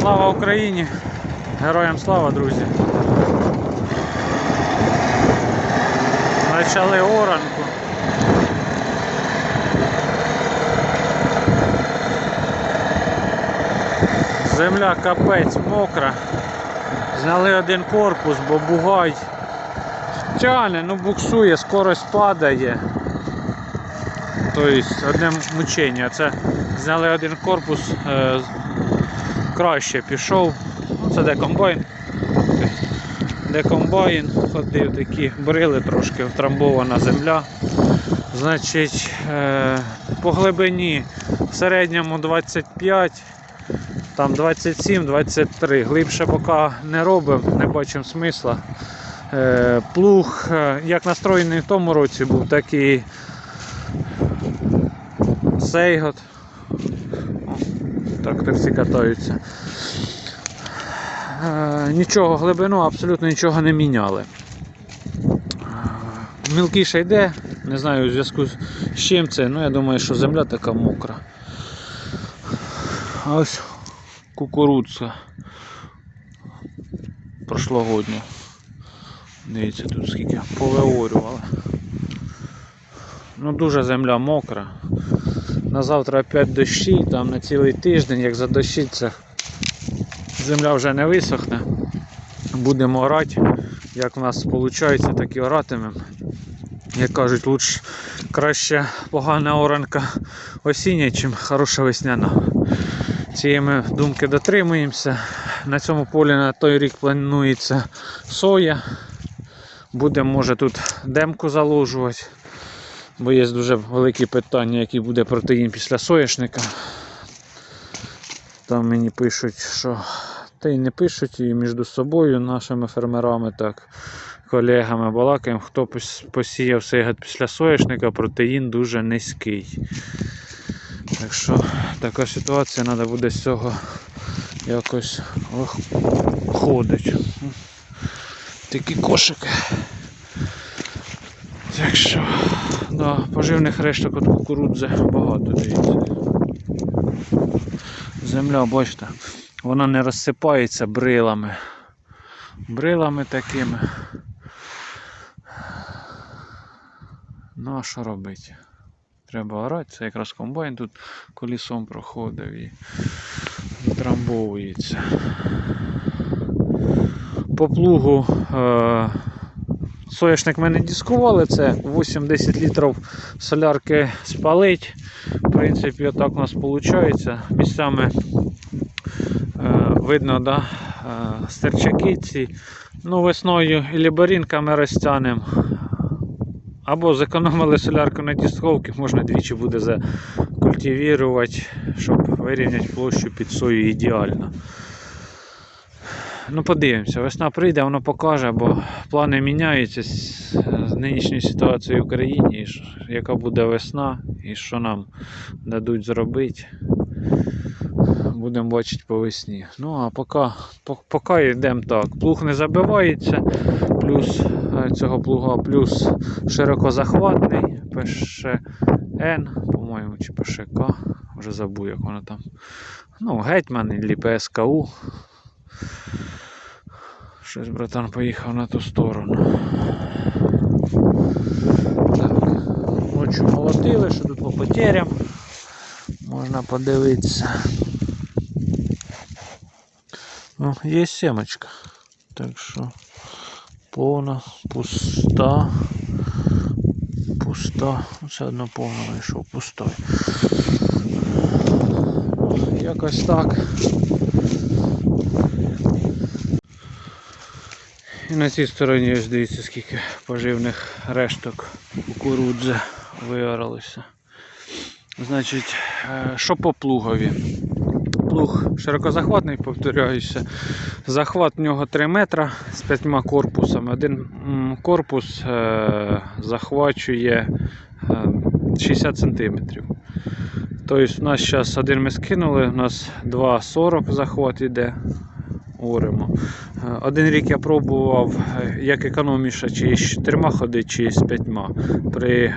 Слава Україні! Героям слава, друзі! Почали оранку. Земля капець мокра. Зняли один корпус, бо бугай тяне, ну буксує, скорость падає. Тобто одне мучення. Це зняли один корпус, е, краще пішов. Це де комбайн. Де комбайн ходив, такі брили трошки втрамбована земля. Значить, е, по глибині в середньому 25, там 27-23. Глибше поки не робимо, не бачимо смисла. Е, Плуг, е, як настроєний в тому році був, так і Сейгот. Так то всі катаються. Е, Нічого глибину, абсолютно нічого не міняли. Е, Мілкіше йде, не знаю у зв'язку з чим це, ну я думаю, що земля така мокра. А ось кукурудза прошлогодня. Дивіться тут скільки повиорювали. Ну дуже земля мокра. На завтра опять дощі, там на цілий тиждень, як задощиться, земля вже не висохне. Будемо орати. Як в нас виходить, так і оратимемо. Як кажуть, лучше краще погана оранка осіння, ніж хороша весняна. Цієї думки дотримуємося. На цьому полі на той рік планується соя. Будемо, може, тут демку заложувати. Бо є дуже великі питання, який буде протеїн після соняшника. Там мені пишуть, що та й не пишуть і між собою, нашими фермерами, так, колегами балакаємо, хто пос- посіяв сейгат після соняшника, протеїн дуже низький. Так що така ситуація, треба буде з цього якось виходити. Такі кошики. Так що, да, поживних решток від кукурудзи багато дивіться. Земля, бачите, вона не розсипається брилами. Брилами такими. Ну а що робити? Треба орати, це якраз комбайн тут колісом проходив і трамбовується. По плугу е- соняшник ми не дискували, це 8-10 літрів солярки спалить. В принципі, отак у нас виходить. Місцями е, видно, да, е, стерчаки ці. Ну, весною і ліборінками розтягнемо. Або зекономили солярку на дісковки, можна двічі буде закультивувати, щоб вирівняти площу під сою ідеально. Ну, подивимося, весна прийде, воно покаже, бо плани міняються з, з нинішньої ситуації в Україні, і яка буде весна і що нам дадуть зробити. Будемо бачити по весні. Ну а поки, поки йдемо так. Плуг не забивається, плюс е, цього плуга, плюс широкозахватний, ПШН, по-моєму, чи ПШК, вже забув, як воно там. Ну, гетьман і ПСКУ. Щось братан поїхав на ту сторону. Так. Ночі молотили, що тут по потерям. Можна подивитися. Ну, є сімочка. Так що повна, пуста. Пуста. Все одно повно вийшов пустой. Якось так. І на цій стороні ось дивіться, скільки поживних решток кукурудзи виоралося. Значить, е, що по плугові? Плуг широкозахватний, повторяюся. Захват в нього 3 метра з п'ятьма корпусами. Один корпус е, захвачує е, 60 сантиметрів. Тобто у нас зараз один ми скинули, у нас 2,40 захват іде. Оремо. Е, Один рік я пробував, е, як економіше, чи з чотирма ходити, чи з п'ятьма при е,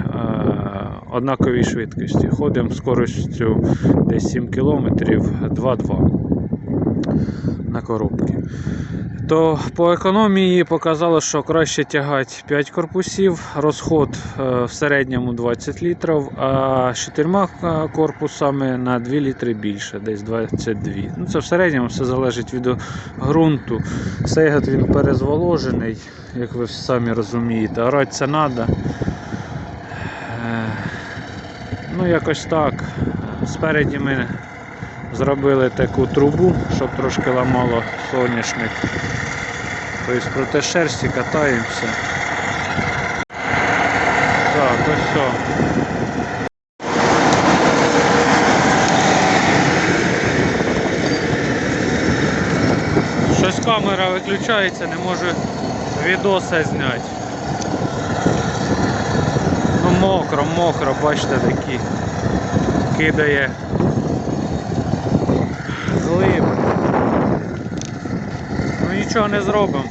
однаковій швидкості. Ходимо з скоростю десь 7 км 2,2. На коробки. То по економії показало, що краще тягати 5 корпусів, розход е, в середньому 20 літрів, а з 4 е, корпусами на 2 літри більше, десь 22. Ну, це в середньому все залежить від ґрунту. Сейгат він перезволожений, як ви самі розумієте. Орати це треба. Ну, якось так. Спереді ми зробили таку трубу, щоб трошки ламало соняшник. Тобто проти шерсті катаємося. Так, ось все. Щось камера виключається, не можу відоси зняти. Ну мокро, мокро, бачите, такі кидає глиб. Ну нічого не зробимо.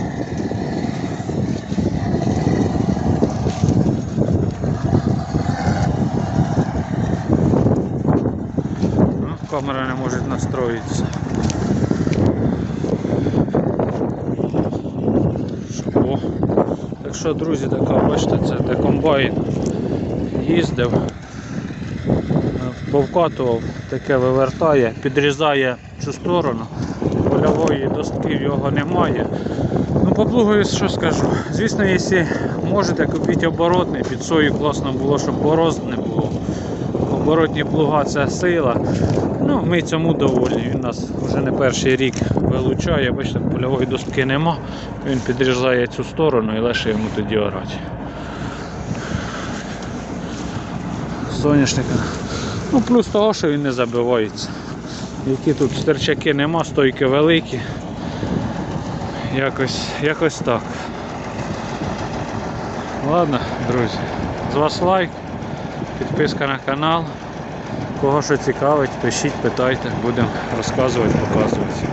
Ну, камера не може настроїтися. О. Так що, друзі, така, бачите, це де комбайн їздив, е, повкатував, таке вивертає, підрізає цю сторону, польової доски в його немає. Ну, по плугові що скажу. Звісно, якщо можете купити оборотний, під сою класно було, щоб борозд не було. Оборотні плуга це сила. Ну, ми цьому доволі. Він нас вже не перший рік вилучає. Бачите, польової доски нема. Він підрізає цю сторону і лише йому тоді орати. Соняшника. Ну, плюс того, що він не забивається. Які тут стерчаки нема, стойки великі. Якось, якось так. Ладно, друзі. З вас лайк, підписка на канал. Кого що цікавить, пишіть, питайте, будемо розказувати, показувати.